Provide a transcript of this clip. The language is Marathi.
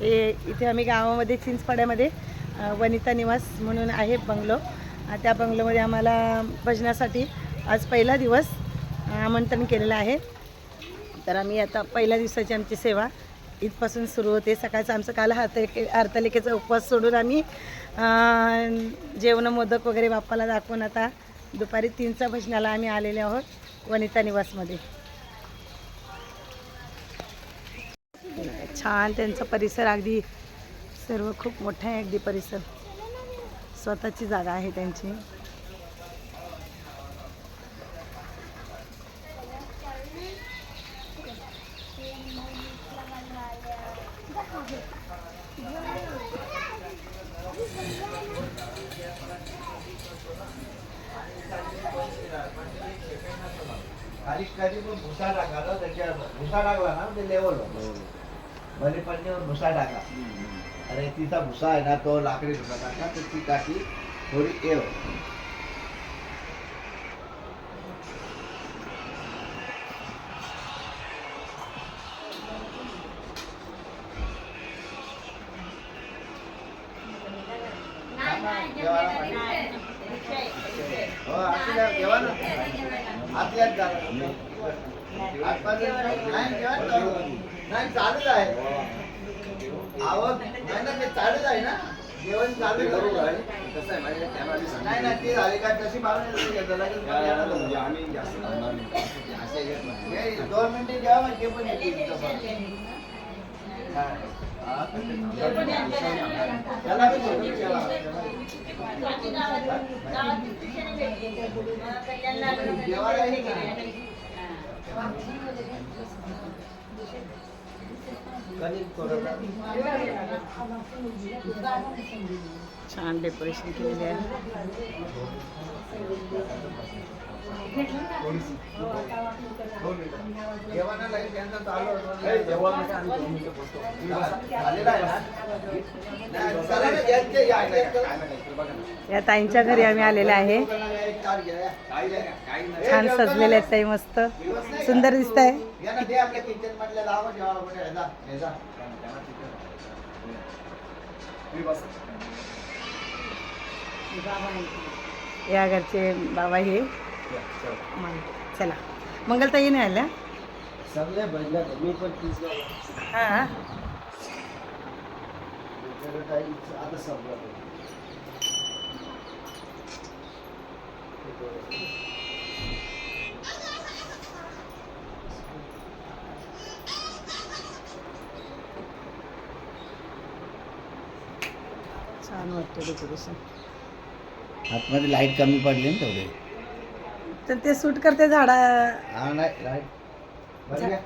हे इथे आम्ही गावामध्ये चिंचपाड्यामध्ये वनिता निवास म्हणून आहे बंगलो. त्या बंगलोमध्ये आम्हाला भजनासाठी आज पहिला दिवस आमंत्रण केलेलं आहे. तर आम्ही आता पहिल्या दिवसाची आमची सेवा इथपासून सुरू होते. सकाळचं आमचं काल हरतालिके हरतालिकेचा उपवास सोडून आम्ही जेवण मोदक वगैरे बाप्पाला दाखवून आता दुपारी तीनच्या भजनाला आम्ही आलेले आहोत वनिता निवासमध्ये. छान त्यांचा परिसर अगदी सर्व खूप मोठा आहे अगदी परिसर. स्वतःची जागा आहे त्यांची. खाली कधी पण भुसा त्याच्यावर. भुसा टाकला ना ते लेवल भले पडण्यावर भुसा टाका अरे तिचा भुसा आहे ना तो लाकडी भुसा टाका तर ती काठी थोडी एव जेवायला पाहिजे. हो, असू द्या, जेवा ना. नाही, करू. चालूच आहे. आवक नाही ना, ते चालूच आहे ना. जेवण चालू आहे. नाही ना ते झाले का तशी मागणी नाही घेत. लगेच मग येणार होतं. हे दोन मिनिटे जेवा मग ते पण. काय? हा? त्याला छान डेकोरेशन केलेले आहे. या ताईंच्या घरी आम्ही आलेले आहे. छान सजलेले आहेत ताई मस्त. सुंदर दिसत आहे या घरचे बाबा हे. चला. मंगलताई नाही आल्या? सगळे बदलत आहे. मी पण तीच हां. छान वाटतं डेकोरेशन आतमध्ये लाइट कमी पडली ना तेवढे. तर ते सूट करते झाडा हा नाही लाइट बरं.